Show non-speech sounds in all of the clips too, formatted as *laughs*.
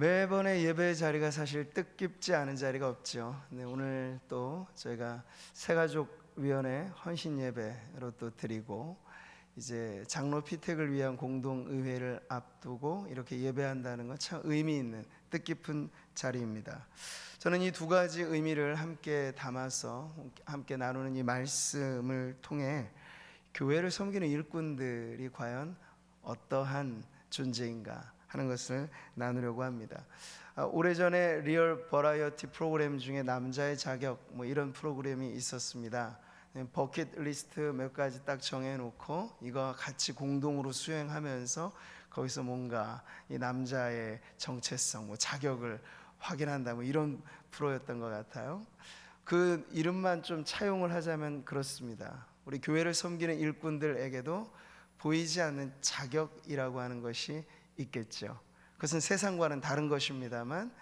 매번의 예배 자리가 사실 뜻깊지 않은 자리가 없죠. 네, 오늘 또 저희가 새가족 위원회 헌신 예배로 또 드리고 이제 장로 피택을 위한 공동 의회를 앞두고 이렇게 예배한다는 건 참 의미 있는 뜻깊은 자리입니다. 저는 이 두 가지 의미를 함께 담아서 함께 나누는 이 말씀을 통해 교회를 섬기는 일꾼들이 과연 어떠한 존재인가 하는 것을 나누려고 합니다. 아, 오래전에 리얼 버라이어티 프로그램 중에 남자의 자격 뭐 이런 프로그램이 있었습니다. 네, 버킷 리스트 몇 가지 딱 정해놓고 이거 같이 공동으로 수행하면서 거기서 뭔가 이 남자의 정체성, 뭐 자격을 확인한다 뭐 이런 프로였던 것 같아요. 그 이름만 좀 차용을 하자면 그렇습니다. 우리 교회를 섬기는 일꾼들에게도 보이지 않는 자격이라고 하는 것이 있겠죠. 그것은 세상과는 다른 것입니다만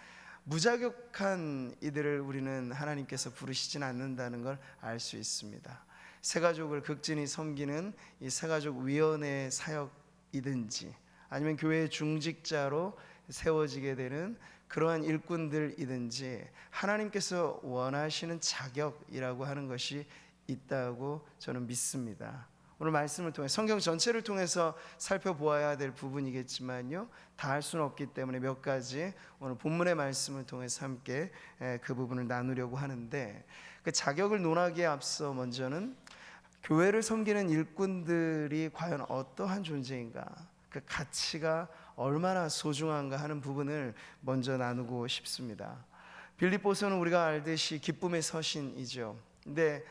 무자격한 이들을 우리는 하나님께서 부르시진 않는다는 걸 알 수 있습니다. 새가족을 극진히 섬기는 이 새가족 위원회 사역이든지 아니면 교회 중직자로 세워지게 되는 그러한 일꾼들이든지 하나님께서 원하시는 자격이라고 하는 것이 있다고 저는 믿습니다. 오늘 말씀을 통해 성경 전체를 통해서 살펴보아야 될 부분이겠지만요 다 할 수는 없기 때문에 몇 가지 오늘 본문의 말씀을 통해서 함께 에, 그 부분을 나누려고 하는데 그 자격을 논하기에 앞서 먼저는 교회를 섬기는 일꾼들이 과연 어떠한 존재인가 그 가치가 얼마나 소중한가 하는 부분을 먼저 나누고 싶습니다. 빌립보서는 우리가 알듯이 기쁨의 서신이죠. 근데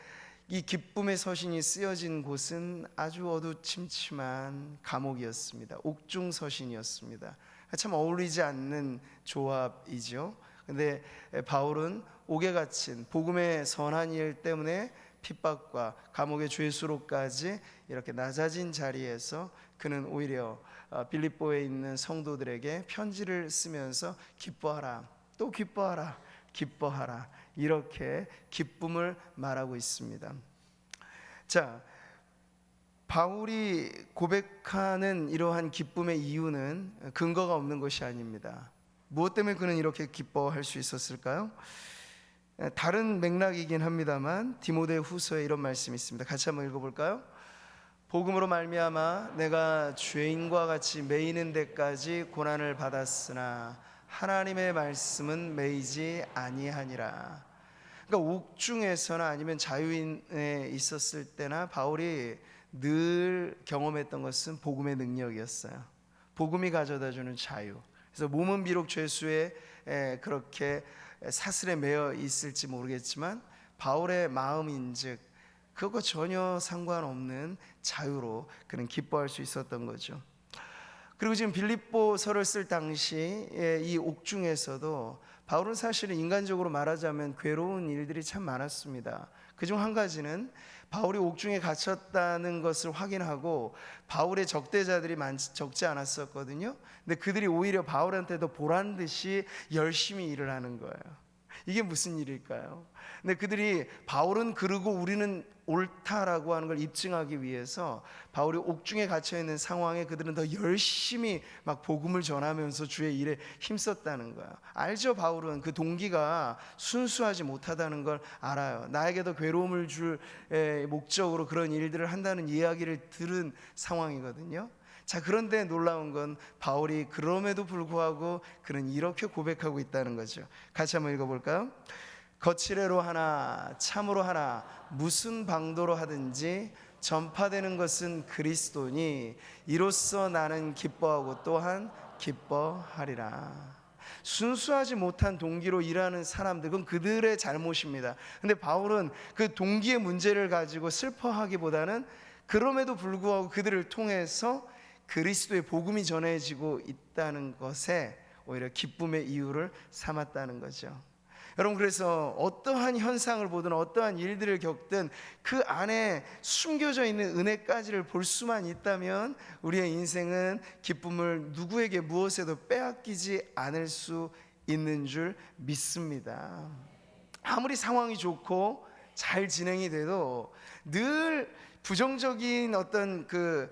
이 기쁨의 서신이 쓰여진 곳은 아주 어두침침한 감옥이었습니다. 옥중 서신이었습니다. 참 어울리지 않는 조합이죠. 근데 바울은 옥에 갇힌 복음의 선한 일 때문에 핍박과 감옥의 죄수로까지 이렇게 낮아진 자리에서 그는 오히려 어, 빌립보에 있는 성도들에게 편지를 쓰면서 기뻐하라 또 기뻐하라 기뻐하라 이렇게 기쁨을 말하고 있습니다. 자, 바울이 고백하는 이러한 기쁨의 이유는 근거가 없는 것이 아닙니다. 무엇 때문에 그는 이렇게 기뻐할 수 있었을까요? 다른 맥락이긴 합니다만 디모데 후서에 이런 말씀이 있습니다. 같이 한번 읽어볼까요? 복음으로 말미암아 내가 죄인과 같이 매이는 데까지 고난을 받았으나 하나님의 말씀은 매이지 아니하니라. 그러니까 옥중에서나 아니면 자유인에 있었을 때나 바울이 늘 경험했던 것은 복음의 능력이었어요. 복음이 가져다 주는 자유. 그래서 몸은 비록 죄수에 에, 그렇게 사슬에 매여 있을지 모르겠지만 바울의 마음인즉 그거 전혀 상관없는 자유로 그는 기뻐할 수 있었던 거죠. 그리고 지금 빌립보서를 쓸 당시 이 옥중에서도 바울은 사실은 인간적으로 말하자면 괴로운 일들이 참 많았습니다. 그중 한 가지는 바울이 옥중에 갇혔다는 것을 확인하고 바울의 적대자들이 많지, 적지 않았었거든요. 근데 그들이 오히려 바울한테도 보란 듯이 열심히 일을 하는 거예요. 이게 무슨 일일까요? 근데 그들이 바울은 그르고 우리는 옳다라고 하는 걸 입증하기 위해서 바울이 옥중에 갇혀 있는 상황에 그들은 더 열심히 막 복음을 전하면서 주의 일에 힘썼다는 거야. 알죠? 바울은 그 동기가 순수하지 못하다는 걸 알아요. 나에게도 괴로움을 줄 목적으로 그런 일들을 한다는 이야기를 들은 상황이거든요. 자, 그런데 놀라운 건 바울이 그럼에도 불구하고 그는 이렇게 고백하고 있다는 거죠. 같이 한번 읽어볼까요? 거칠애로 하나 참으로 하나 무슨 방도로 하든지 전파되는 것은 그리스도니 이로써 나는 기뻐하고 또한 기뻐하리라. 순수하지 못한 동기로 일하는 사람들 그건 그들의 잘못입니다. 근데 바울은 그 동기의 문제를 가지고 슬퍼하기보다는 그럼에도 불구하고 그들을 통해서 그리스도의 복음이 전해지고 있다는 것에 오히려 기쁨의 이유를 삼았다는 거죠. 여러분 그래서 어떠한 현상을 보든 어떠한 일들을 겪든 그 안에 숨겨져 있는 은혜까지를 볼 수만 있다면 우리의 인생은 기쁨을 누구에게 무엇에도 빼앗기지 않을 수 있는 줄 믿습니다. 아무리 상황이 좋고 잘 진행이 돼도 늘 부정적인 어떤 그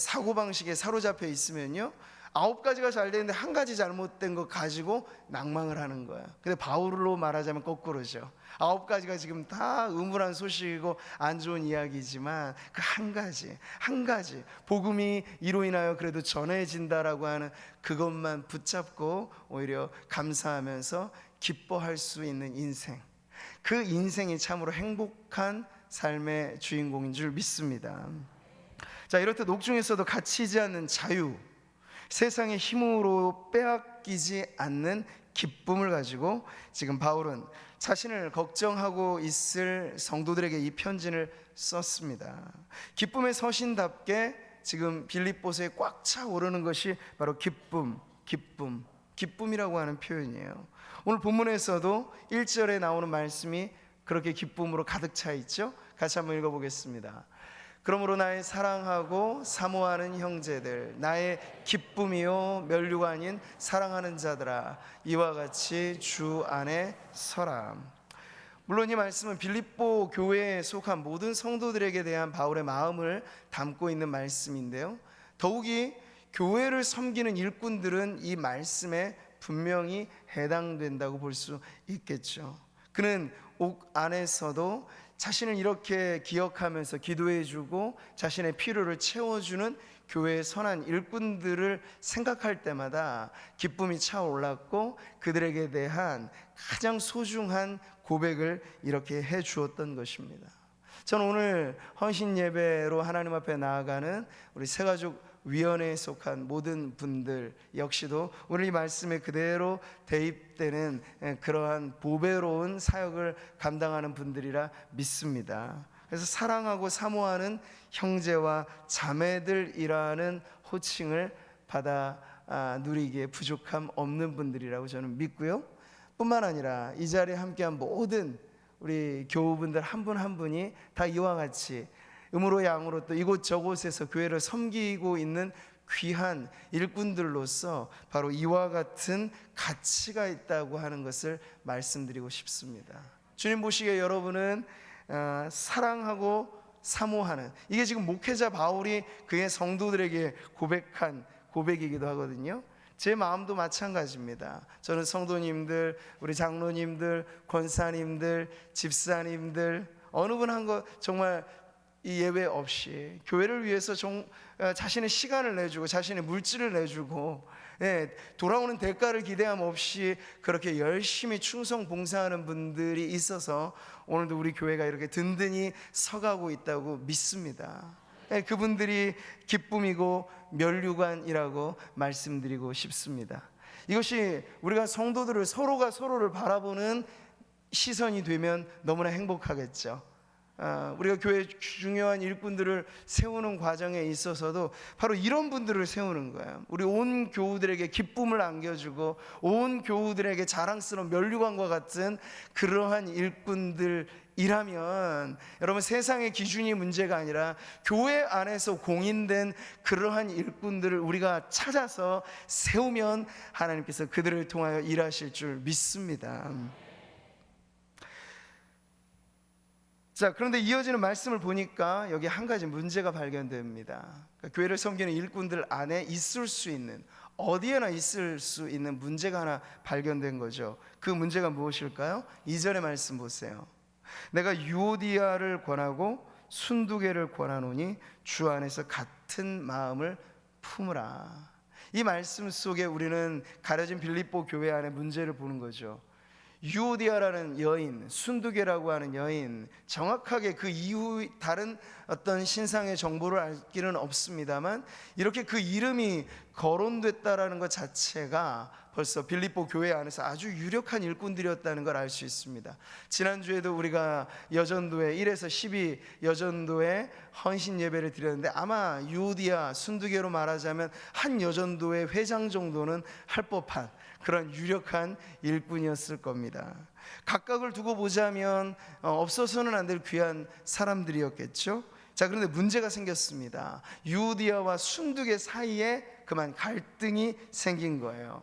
사고 방식에 사로잡혀 있으면요 아홉 가지가 잘 되는데 한 가지 잘못된 거 가지고 낭망을 하는 거야. 근데 바울로 말하자면 거꾸로죠. 아홉 가지가 지금 다 의무란 소식이고 안 좋은 이야기지만 그 한 가지, 한 가지 복음이 이로 인하여 그래도 전해진다라고 하는 그것만 붙잡고 오히려 감사하면서 기뻐할 수 있는 인생. 그 인생이 참으로 행복한 삶의 주인공인 줄 믿습니다. 자, 이렇듯 옥중에서도 갇히지 않는 자유, 세상의 힘으로 빼앗기지 않는 기쁨을 가지고 지금 바울은 자신을 걱정하고 있을 성도들에게 이 편지를 썼습니다. 기쁨의 서신답게 지금 빌립보서에 꽉 차 오르는 것이 바로 기쁨, 기쁨, 기쁨이라고 하는 표현이에요. 오늘 본문에서도 1절에 나오는 말씀이 그렇게 기쁨으로 가득 차 있죠? 같이 한번 읽어보겠습니다. 그러므로 나의 사랑하고 사모하는 형제들 나의 기쁨이요 멸류가 아닌 사랑하는 자들아 이와 같이 주 안에 서라 물론 이 말씀은 빌립보 교회에 속한 모든 성도들에게 대한 바울의 마음을 담고 있는 말씀인데요 더욱이 교회를 섬기는 일꾼들은 이 말씀에 분명히 해당된다고 볼 수 있겠죠 그는 옥 안에서도 자신을 이렇게 기억하면서 기도해주고 자신의 필요를 채워주는 교회의 선한 일꾼들을 생각할 때마다 기쁨이 차올랐고 그들에게 대한 가장 소중한 고백을 이렇게 해 주었던 것입니다. 저는 오늘 헌신 예배로 하나님 앞에 나아가는 우리 새가족 위원회에 속한 모든 분들 역시도 오늘 이 말씀에 그대로 대입되는 그러한 보배로운 사역을 감당하는 분들이라 믿습니다. 그래서 사랑하고 사모하는 형제와 자매들이라는 호칭을 받아 아, 누리기에 부족함 없는 분들이라고 저는 믿고요. 뿐만 아니라 이 자리에 함께한 모든 우리 교우분들 한 분한 분이 다 이와 같이 음으로 양으로 또 이곳 저곳에서 교회를 섬기고 있는 귀한 일꾼들로서 바로 이와 같은 가치가 있다고 하는 것을 말씀드리고 싶습니다. 주님 보시기에 여러분은 어, 사랑하고 사모하는 이게 지금 목회자 바울이 그의 성도들에게 고백한 고백이기도 하거든요. 제 마음도 마찬가지입니다. 저는 성도님들, 우리 장로님들, 권사님들, 집사님들 어느 분한거 정말 이 예외 없이 교회를 위해서 정, 어, 자신의 시간을 내주고 자신의 물질을 내주고 예, 돌아오는 대가를 기대함 없이 그렇게 열심히 충성 봉사하는 분들이 있어서 오늘도 우리 교회가 이렇게 든든히 서가고 있다고 믿습니다. 예, 그분들이 기쁨이고 멸류관이라고 말씀드리고 싶습니다. 이것이 우리가 성도들을 서로가 서로를 바라보는 시선이 되면 너무나 행복하겠죠. 아, 우리가 교회 중요한 일꾼들을 세우는 과정에 있어서도 바로 이런 분들을 세우는 거예요. 우리 온 교우들에게 기쁨을 안겨주고 온 교우들에게 자랑스러운 면류관과 같은 그러한 일꾼들 이라면 여러분 세상의 기준이 문제가 아니라 교회 안에서 공인된 그러한 일꾼들을 우리가 찾아서 세우면 하나님께서 그들을 통하여 일하실 줄 믿습니다. 자, 그런데 이어지는 말씀을 보니까 여기 한 가지 문제가 발견됩니다. 그러니까 교회를 섬기는 일꾼들 안에 있을 수 있는 어디에나 있을 수 있는 문제가 하나 발견된 거죠. 그 문제가 무엇일까요? 이절의 말씀 보세요. 내가 유오디아를 권하고 순두개를 권하노니 주 안에서 같은 마음을 품으라. 이 말씀 속에 우리는 가려진 빌립보 교회 안에 문제를 보는 거죠. 유오디아라는 여인, 순두개라고 하는 여인, 정확하게 그 이후 다른 어떤 신상의 정보를 알 길은 없습니다만 이렇게 그 이름이 거론됐다라는 것 자체가 벌써 빌립보 교회 안에서 아주 유력한 일꾼들이었다는 걸 알 수 있습니다. 지난주에도 우리가 여전도에 1에서 12 여전도에 헌신 예배를 드렸는데 아마 유오디아 순두개로 말하자면 한 여전도의 회장 정도는 할 법한 그런 유력한 일꾼이었을 겁니다. 각각을 두고 보자면 어, 없어서는 안 될 귀한 사람들이었겠죠. 자, 그런데 문제가 생겼습니다. 유디아와 순두개 사이에 그만 갈등이 생긴 거예요.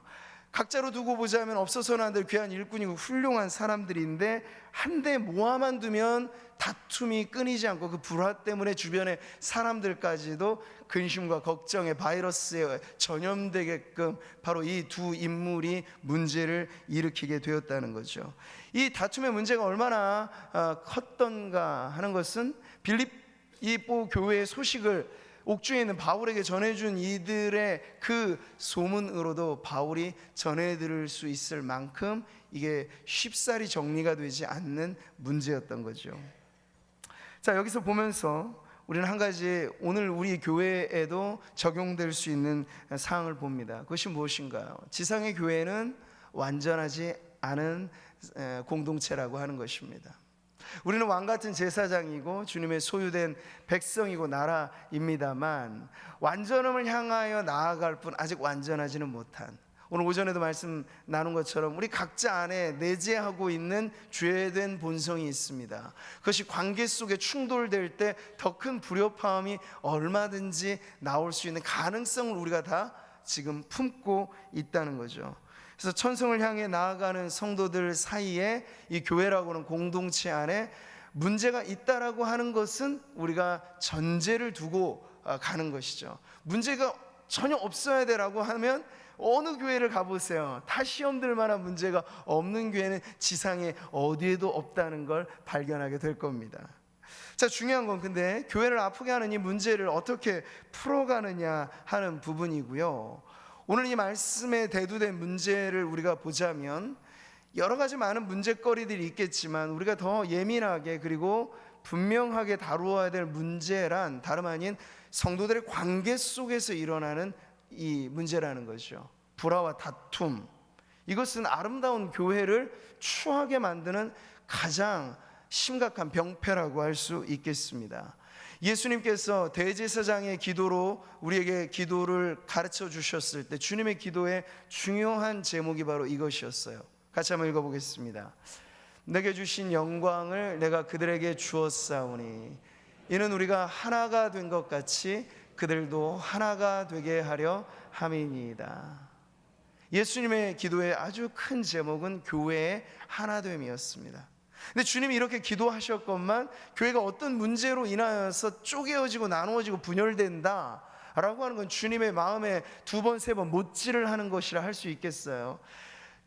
각자로 두고 보자면 없어서는 안 될 귀한 일꾼이고 훌륭한 사람들인데 한데 모아만 두면 다툼이 끊이지 않고 그 불화 때문에 주변의 사람들까지도 근심과 걱정의 바이러스에 전염되게끔 바로 이 두 인물이 문제를 일으키게 되었다는 거죠. 이 다툼의 문제가 얼마나 아, 컸던가 하는 것은 빌립보 교회의 소식을 옥중에 있는 바울에게 전해준 이들의 그 소문으로도 바울이 전해들을 수 있을 만큼 이게 쉽사리 정리가 되지 않는 문제였던 거죠. 자 여기서 보면서 우리는 한 가지 오늘 우리 교회에도 적용될 수 있는 사항을 봅니다. 그것이 무엇인가요? 지상의 교회는 완전하지 않은 에, 공동체라고 하는 것입니다. 우리는 왕 같은 제사장이고 주님의 소유된 백성이고 나라입니다만 완전함을 향하여 나아갈 뿐 아직 완전하지는 못한 오늘 오전에도 말씀 나눈 것처럼 우리 각자 안에 내재하고 있는 죄된 본성이 있습니다. 그것이 관계 속에 충돌될 때 더 큰 불협화음이 얼마든지 나올 수 있는 가능성을 우리가 다 지금 품고 있다는 거죠. 그래서 천성을 향해 나아가는 성도들 사이에 이 교회라고는 공동체 안에 문제가 있다라고 하는 것은 우리가 전제를 두고 아, 가는 것이죠. 문제가 전혀 없어야 되라고 하면 어느 교회를 가보세요. 다 시험 들 만한 문제가 없는 교회는 지상에 어디에도 없다는 걸 발견하게 될 겁니다. 자, 중요한 건 근데 교회를 아프게 하는 이 문제를 어떻게 풀어가느냐 하는 부분이고요. 오늘 이 말씀에 대두된 문제를 우리가 보자면 여러 가지 많은 문제거리들이 있겠지만 우리가 더 예민하게 그리고 분명하게 다루어야 될 문제란 다름 아닌 성도들의 관계 속에서 일어나는 이 문제라는 거죠. 불화와 다툼. 이것은 아름다운 교회를 추하게 만드는 가장 심각한 병폐라고 할 수 있겠습니다. 예수님께서 대제사장의 기도로 우리에게 기도를 가르쳐 주셨을 때 주님의 기도의 중요한 제목이 바로 이것이었어요. 같이 한번 읽어보겠습니다. 내게 주신 영광을 내가 그들에게 주었사오니 이는 우리가 하나가 된 것 같이 그들도 하나가 되게 하려 함이니이다. 예수님의 기도의 아주 큰 제목은 교회의 하나됨이었습니다. 근데 주님이 이렇게 기도하셨건만 교회가 어떤 문제로 인하여서 쪼개어지고 나누어지고 분열된다. 라고 하는 건 주님의 마음에 두 번, 세 번 못질을 하는 것이라 할 수 있겠어요.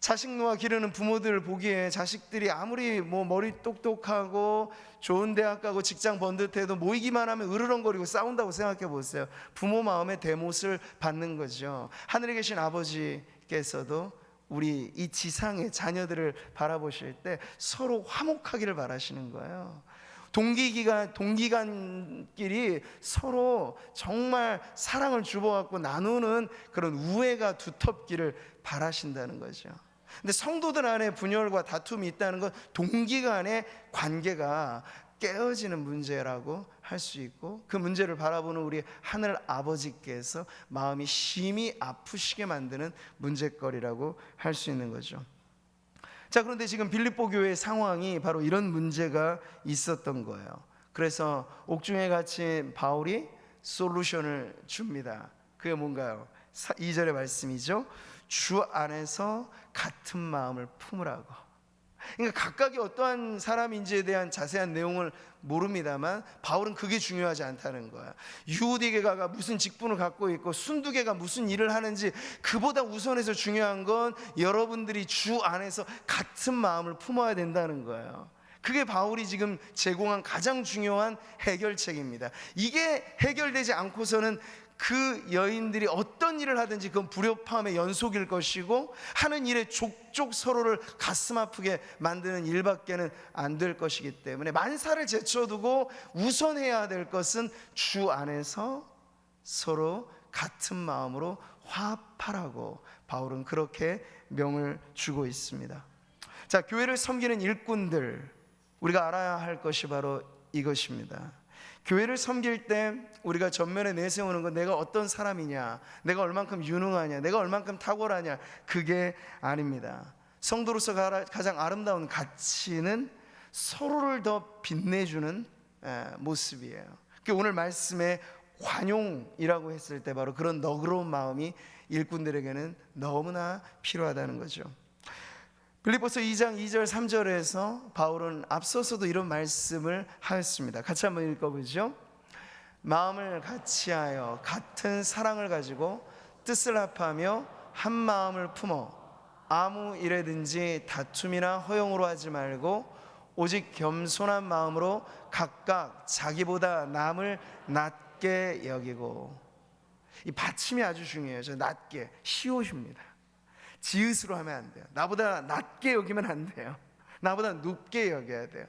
자식 놓아 기르는 부모들 보기에 자식들이 아무리 뭐 머리 똑똑하고 좋은 대학 가고 직장 번듯해도 모이기만 하면 으르렁거리고 싸운다고 생각해 보세요. 부모 마음의 대못을 받는 거죠. 하늘에 계신 아버지께서도 우리 이 지상의 자녀들을 바라보실 때 서로 화목하기를 바라시는 거예요. 동기기간 동기간끼리 서로 정말 사랑을 주고받고 나누는 그런 우애가 두텁기를 바라신다는 거죠. 근데 성도들 안에 분열과 다툼이 있다는 건 동기간의 관계가 깨어지는 문제라고 할 수 있고 그 문제를 바라보는 우리 하늘 아버지께서 마음이 심히 아프시게 만드는 문제거리라고 할 수 있는 거죠. 자, 그런데 지금 빌립보 교회의 상황이 바로 이런 문제가 있었던 거예요. 그래서 옥중에 갇힌 바울이 솔루션을 줍니다. 그게 뭔가요? 2절의 말씀이죠. 주 안에서 같은 마음을 품으라고. 그러니까 각각이 어떠한 사람인지에 대한 자세한 내용을 모릅니다만 바울은 그게 중요하지 않다는 거야. 유대계가 무슨 직분을 갖고 있고 순두계가 무슨 일을 하는지 그보다 우선해서 중요한 건 여러분들이 주 안에서 같은 마음을 품어야 된다는 거예요. 그게 바울이 지금 제공한 가장 중요한 해결책입니다. 이게 해결되지 않고서는 그 여인들이 어떤 일을 하든지 그건 불협화음의 연속일 것이고 하는 일에 족족 서로를 가슴 아프게 만드는 일밖에는 안 될 것이기 때문에 만사를 제쳐두고 우선해야 될 것은 주 안에서 서로 같은 마음으로 화합하라고 바울은 그렇게 명을 주고 있습니다. 자, 교회를 섬기는 일꾼들 우리가 알아야 할 것이 바로 이것입니다. 교회를 섬길 때 우리가 전면에 내세우는 건 내가 어떤 사람이냐, 내가 얼만큼 유능하냐, 내가 얼만큼 탁월하냐, 그게 아닙니다. 성도로서 가장 아름다운 가치는 서로를 더 빛내주는 모습이에요. 그 오늘 말씀의 관용이라고 했을 때 바로 그런 너그러운 마음이 일꾼들에게는 너무나 필요하다는 거죠. 빌립보서 2장 2절 3절에서 바울은 앞서서도 이런 말씀을 하였습니다. 같이 한번 읽어보죠. 마음을 같이하여 같은 사랑을 가지고 뜻을 합하며 한 마음을 품어 아무 일에든지 다툼이나 허용으로 하지 말고 오직 겸손한 마음으로 각각 자기보다 남을 낮게 여기고 이 받침이 아주 중요해요. 저 낮게 시옷입니다. 지읒으로 하면 안 돼요. 나보다 낮게 여기면 안 돼요. *laughs* 나보다 높게 여겨야 돼요.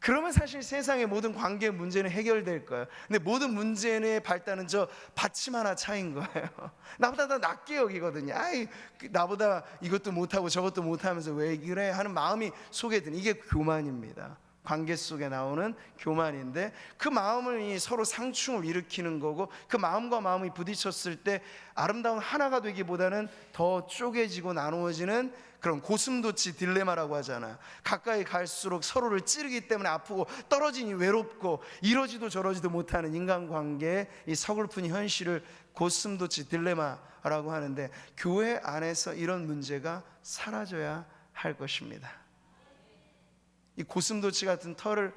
그러면 사실 세상의 모든 관계 문제는 해결될 거예요. 근데 모든 문제의 발단은 저 받침 하나 차인 거예요. *laughs* 나보다 더 낮게 여기거든요. 아이, 그 나보다 이것도 못하고 저것도 못하면서 왜 그래 하는 마음이 속에 드는 이게 교만입니다. 관계 속에 나오는 교만인데 그 마음을 이 서로 상충을 일으키는 거고 그 마음과 마음이 부딪혔을 때 아름다운 하나가 되기보다는 더 쪼개지고 나누어지는 그런 고슴도치 딜레마라고 하잖아요. 가까이 갈수록 서로를 찌르기 때문에 아프고 떨어지니 외롭고 이러지도 저러지도 못하는 인간관계의 이 서글픈 현실을 고슴도치 딜레마라고 하는데 교회 안에서 이런 문제가 사라져야 할 것입니다. 이 고슴도치 같은 털을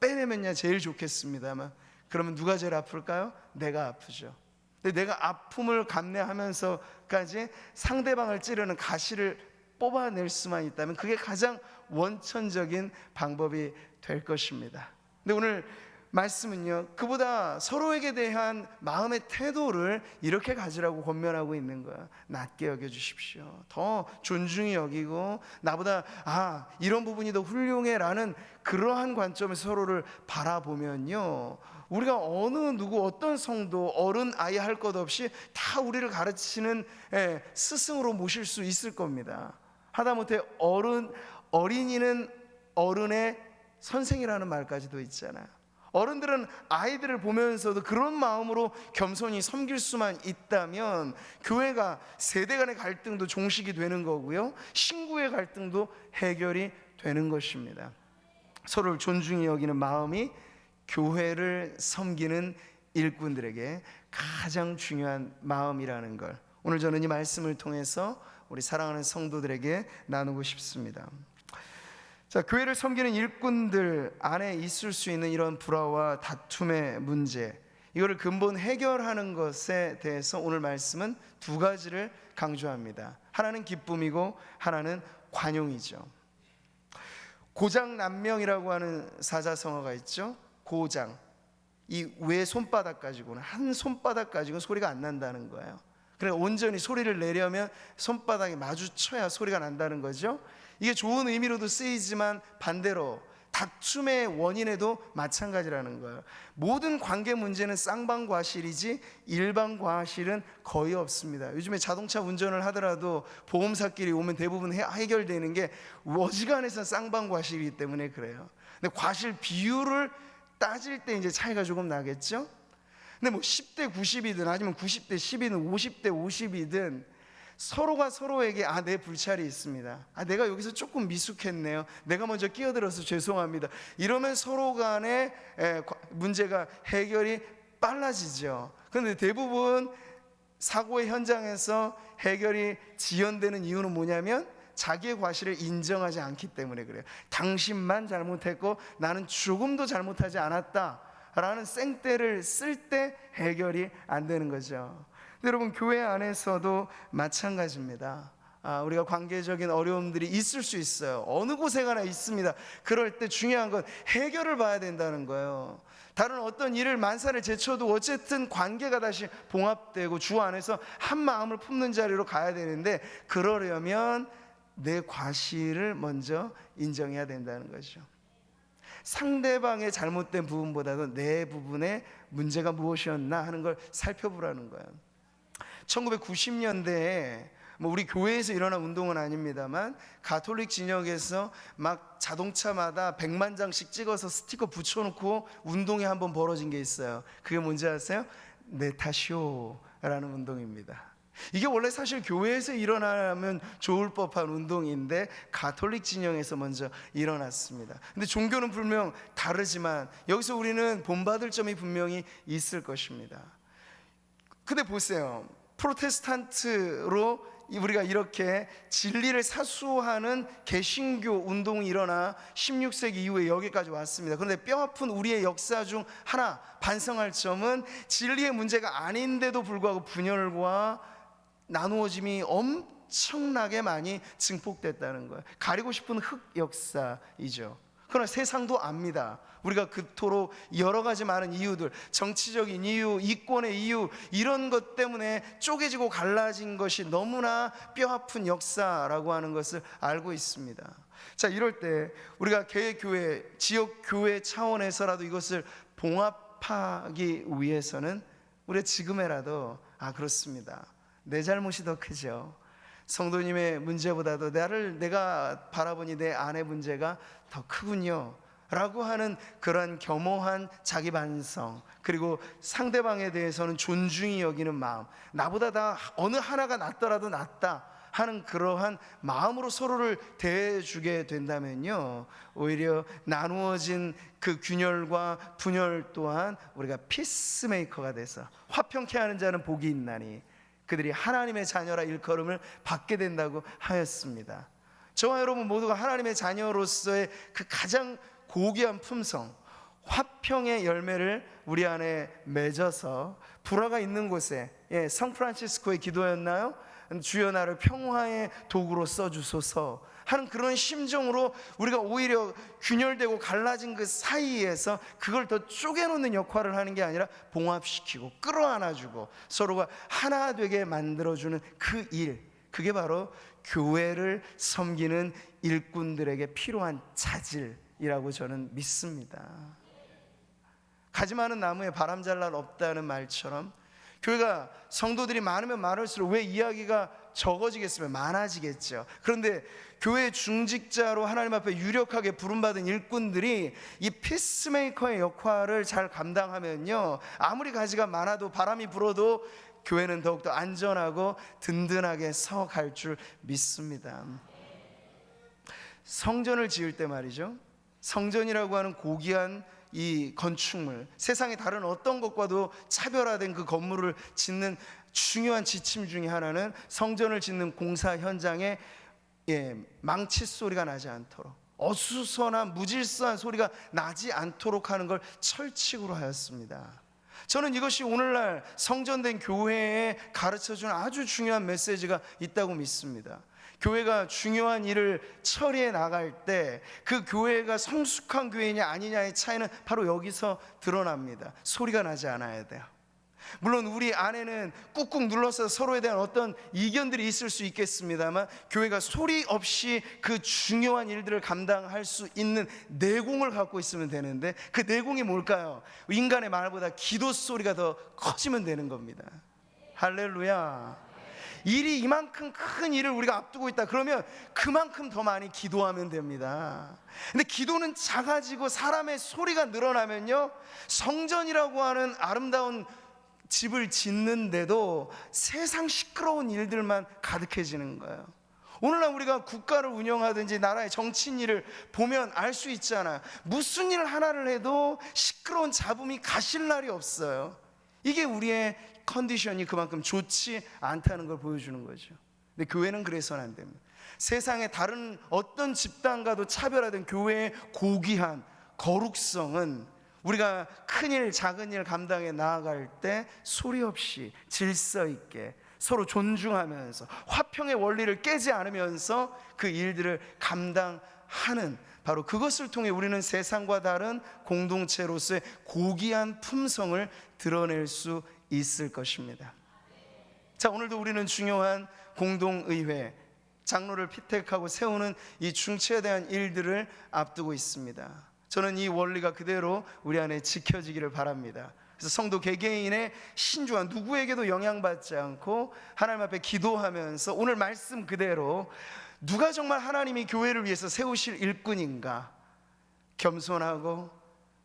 빼내면야 제일 좋겠습니다만 그러면 누가 제일 아플까요? 내가 아프죠. 근데 내가 아픔을 감내하면서까지 상대방을 찌르는 가시를 뽑아낼 수만 있다면 그게 가장 원천적인 방법이 될 것입니다. 근데 오늘 말씀은요, 그보다 서로에게 대한 마음의 태도를 이렇게 가지라고 권면하고 있는 거야. 낮게 여겨주십시오. 더 존중히 여기고, 나보다, 아, 이런 부분이 더 훌륭해. 라는 그러한 관점에서 서로를 바라보면요. 우리가 어느 누구 어떤 성도 어른 아이 할 것 없이 다 우리를 가르치는 예, 스승으로 모실 수 있을 겁니다. 하다못해 어른 어린이는 어른의 선생이라는 말까지도 있잖아요. 어른들은 아이들을 보면서도 그런 마음으로 겸손히 섬길 수만 있다면 교회가 세대 간의 갈등도 종식이 되는 거고요. 신구의 갈등도 해결이 되는 것입니다. 서로를 존중히 여기는 마음이 교회를 섬기는 일꾼들에게 가장 중요한 마음이라는 걸 오늘 저는 이 말씀을 통해서 우리 사랑하는 성도들에게 나누고 싶습니다. 자, 교회를 섬기는 일꾼들 안에 있을 수 있는 이런 불화와 다툼의 문제, 이거를 근본 해결하는 것에 대해서 오늘 말씀은 두 가지를 강조합니다. 하나는 기쁨이고 하나는 관용이죠. 고장 난명이라고 하는 사자성어가 있죠. 고장. 이 외 손바닥 가지고는 한 손바닥 가지고는 소리가 안 난다는 거예요. 그래 온전히 소리를 내려면 손바닥이 마주쳐야 소리가 난다는 거죠. 이게 좋은 의미로도 쓰이지만 반대로 다툼의 원인에도 마찬가지라는 거예요. 모든 관계 문제는 쌍방과실이지 일방과실은 거의 없습니다. 요즘에 자동차 운전을 하더라도 보험사끼리 오면 대부분 해, 해결되는 게 어지간해서 쌍방과실이기 때문에 그래요. 근데 과실 비율을 따질 때 이제 차이가 조금 나겠죠? 근데 뭐 10대 90이든 아니면 90대 10이든 50대 50이든 서로가 서로에게 아 내 불찰이 있습니다. 아 내가 여기서 조금 미숙했네요. 내가 먼저 끼어들어서 죄송합니다. 이러면 서로 간의 에, 문제가 해결이 빨라지죠. 그런데 대부분 사고의 현장에서 해결이 지연되는 이유는 뭐냐면 자기의 과실을 인정하지 않기 때문에 그래요. 당신만 잘못했고 나는 조금도 잘못하지 않았다. 라는 생떼를 쓸 때 해결이 안 되는 거죠. 여러분 교회 안에서도 마찬가지입니다. 아, 우리가 관계적인 어려움들이 있을 수 있어요. 어느 곳에 가나 있습니다. 그럴 때 중요한 건 해결을 봐야 된다는 거예요. 다른 어떤 일을 만사를 제쳐도 어쨌든 관계가 다시 봉합되고 주 안에서 한 마음을 품는 자리로 가야 되는데 그러려면 내 과실을 먼저 인정해야 된다는 거죠. 상대방의 잘못된 부분보다도 내 부분의 문제가 무엇이었나 하는 걸 살펴보라는 거예요. 1990년대에 뭐 우리 교회에서 일어난 운동은 아닙니다만 가톨릭 진영에서 막 자동차마다 100만 장씩 찍어서 스티커 붙여놓고 운동이 한 번 벌어진 게 있어요. 그게 뭔지 아세요? 내 탓이오라는 운동입니다. 이게 원래 사실 교회에서 일어나면 좋을 법한 운동인데 가톨릭 진영에서 먼저 일어났습니다. 근데 종교는 분명 다르지만 여기서 우리는 본받을 점이 분명히 있을 것입니다. 근데 보세요. 프로테스탄트로 우리가 이렇게 진리를 사수하는 개신교 운동이 일어나 16세기 이후에 여기까지 왔습니다. 그런데 뼈아픈 우리의 역사 중 하나 반성할 점은 진리의 문제가 아닌데도 불구하고 분열과 나누어짐이 엄청나게 많이 증폭됐다는 거예요. 가리고 싶은 흑 역사이죠. 그러나 세상도 압니다. 우리가 그토록 여러 가지 많은 이유들, 정치적인 이유, 이권의 이유, 이런 것 때문에 쪼개지고 갈라진 것이 너무나 뼈 아픈 역사라고 하는 것을 알고 있습니다. 자, 이럴 때 우리가 개교회, 지역 교회 차원에서라도 이것을 봉합하기 위해서는 우리가 지금에라도 아 그렇습니다. 내 잘못이 더 크죠. 성도님의 문제보다도 나를 내가 바라보니 내 아내 문제가 더 크군요. 라고 하는 그런 겸허한 자기 반성 그리고 상대방에 대해서는 존중이 여기는 마음 나보다 다 어느 하나가 낫더라도 낫다 하는 그러한 마음으로 서로를 대해주게 된다면요 오히려 나누어진 그 균열과 분열 또한 우리가 피스메이커가 돼서 화평케 하는 자는 복이 있나니 그들이 하나님의 자녀라 일컬음을 받게 된다고 하였습니다. 저와 여러분 모두가 하나님의 자녀로서의 그 가장 고귀한 품성, 화평의 열매를 우리 안에 맺어서 불화가 있는 곳에 예, 성프란치스코의 기도였나요? 주여 나를 평화의 도구로 써주소서 하는 그런 심정으로 우리가 오히려 균열되고 갈라진 그 사이에서 그걸 더 쪼개놓는 역할을 하는 게 아니라 봉합시키고 끌어안아주고 서로가 하나 되게 만들어주는 그 일, 그게 바로 교회를 섬기는 일꾼들에게 필요한 자질이라고 저는 믿습니다. 가지 많은 나무에 바람 잘 날 없다는 말처럼 교회가 성도들이 많으면 많을수록 왜 이야기가 적어지겠으면 많아지겠죠. 그런데 교회 중직자로 하나님 앞에 유력하게 부름받은 일꾼들이 이 피스메이커의 역할을 잘 감당하면요. 아무리 가지가 많아도 바람이 불어도 교회는 더욱더 안전하고 든든하게 서 갈 줄 믿습니다. 성전을 지을 때 말이죠. 성전이라고 하는 고귀한 이 건축물, 세상의 다른 어떤 것과도 차별화된 그 건물을 짓는 중요한 지침 중에 하나는 성전을 짓는 공사 현장에 예, 망치 소리가 나지 않도록 어수선한 무질서한 소리가 나지 않도록 하는 걸 철칙으로 하였습니다. 저는 이것이 오늘날 성전된 교회에 가르쳐 주는 아주 중요한 메시지가 있다고 믿습니다. 교회가 중요한 일을 처리해 나갈 때 그 교회가 성숙한 교회냐 아니냐의 차이는 바로 여기서 드러납니다. 소리가 나지 않아야 돼요. 물론 우리 안에는 꾹꾹 눌러서 서로에 대한 어떤 이견들이 있을 수 있겠습니다만 교회가 소리 없이 그 중요한 일들을 감당할 수 있는 내공을 갖고 있으면 되는데 그 내공이 뭘까요? 인간의 말보다 기도 소리가 더 커지면 되는 겁니다. 할렐루야. 일이 이만큼 큰 일을 우리가 앞두고 있다. 그러면 그만큼 더 많이 기도하면 됩니다. 근데 기도는 작아지고 사람의 소리가 늘어나면요. 성전이라고 하는 아름다운 집을 짓는데도 세상 시끄러운 일들만 가득해지는 거예요. 오늘날 우리가 국가를 운영하든지 나라의 정치인 일을 보면 알 수 있잖아요. 무슨 일 하나를 해도 시끄러운 잡음이 가실 날이 없어요. 이게 우리의 컨디션이 그만큼 좋지 않다는 걸 보여주는 거죠. 근데 교회는 그래서는 안 됩니다. 세상의 다른 어떤 집단과도 차별화된 교회의 고귀한 거룩성은 우리가 큰일 작은 일 감당해 나아갈 때 소리 없이 질서 있게 서로 존중하면서 화평의 원리를 깨지 않으면서 그 일들을 감당하는 바로 그것을 통해 우리는 세상과 다른 공동체로서의 고귀한 품성을 드러낼 수 있을 것입니다. 자, 오늘도 우리는 중요한 공동의회, 장로를 피택하고 세우는 이 중치에 대한 일들을 앞두고 있습니다. 저는 이 원리가 그대로 우리 안에 지켜지기를 바랍니다. 그래서 성도 개개인의 신중한 누구에게도 영향받지 않고 하나님 앞에 기도하면서 오늘 말씀 그대로 누가 정말 하나님이 교회를 위해서 세우실 일꾼인가 겸손하고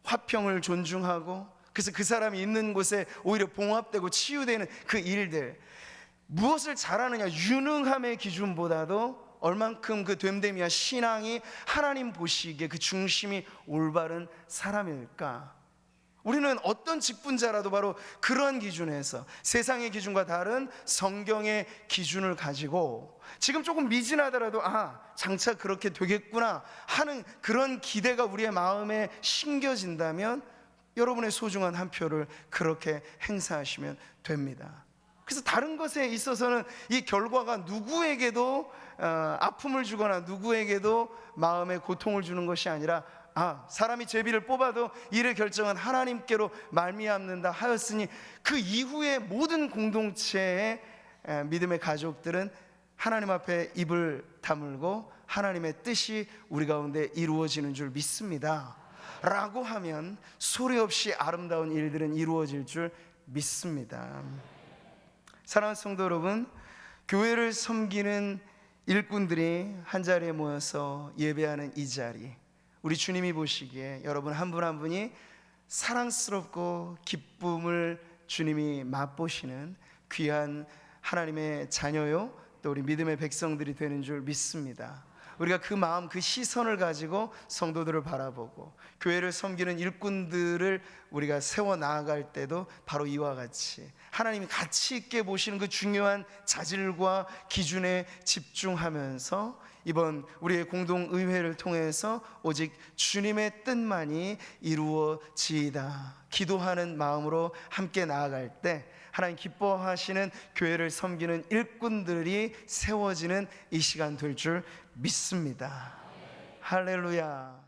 화평을 존중하고 그래서 그 사람이 있는 곳에 오히려 봉합되고 치유되는 그 일들. 무엇을 잘하느냐? 유능함의 기준보다도 얼만큼 그 됨됨이와 신앙이 하나님 보시기에 그 중심이 올바른 사람일까? 우리는 어떤 직분자라도 바로 그러한 기준에서 세상의 기준과 다른 성경의 기준을 가지고 지금 조금 미진하더라도 아, 장차 그렇게 되겠구나 하는 그런 기대가 우리의 마음에 심겨진다면 여러분의 소중한 한 표를 그렇게 행사하시면 됩니다. 그래서 다른 것에 있어서는 이 결과가 누구에게도 어, 아픔을 주거나 누구에게도 마음에 고통을 주는 것이 아니라 아 사람이 제비를 뽑아도 이를 결정한 하나님께로 말미암는다 하였으니 그 이후의 모든 공동체의 에, 믿음의 가족들은 하나님 앞에 입을 다물고 하나님의 뜻이 우리 가운데 이루어지는 줄 믿습니다. 라고 하면 소리 없이 아름다운 일들은 이루어질 줄 믿습니다. 사랑하는 성도 여러분, 교회를 섬기는 일꾼들이 한 자리에 모여서 예배하는 이 자리, 우리 주님이 보시기에 여러분 한 분한 분이 사랑스럽고 기쁨을 주님이 맛보시는 귀한 하나님의 자녀요, 또 우리 믿음의 백성들이 되는 줄 믿습니다. 우리가 그 마음, 그 시선을 가지고 성도들을 바라보고 교회를 섬기는 일꾼들을 우리가 세워 나아갈 때도 바로 이와 같이 하나님이 가치 있게 보시는 그 중요한 자질과 기준에 집중하면서 이번 우리의 공동 의회를 통해서 오직 주님의 뜻만이 이루어지이다. 기도하는 마음으로 함께 나아갈 때 하나님 기뻐하시는 교회를 섬기는 일꾼들이 세워지는 이 시간 될 줄 믿습니다. 할렐루야.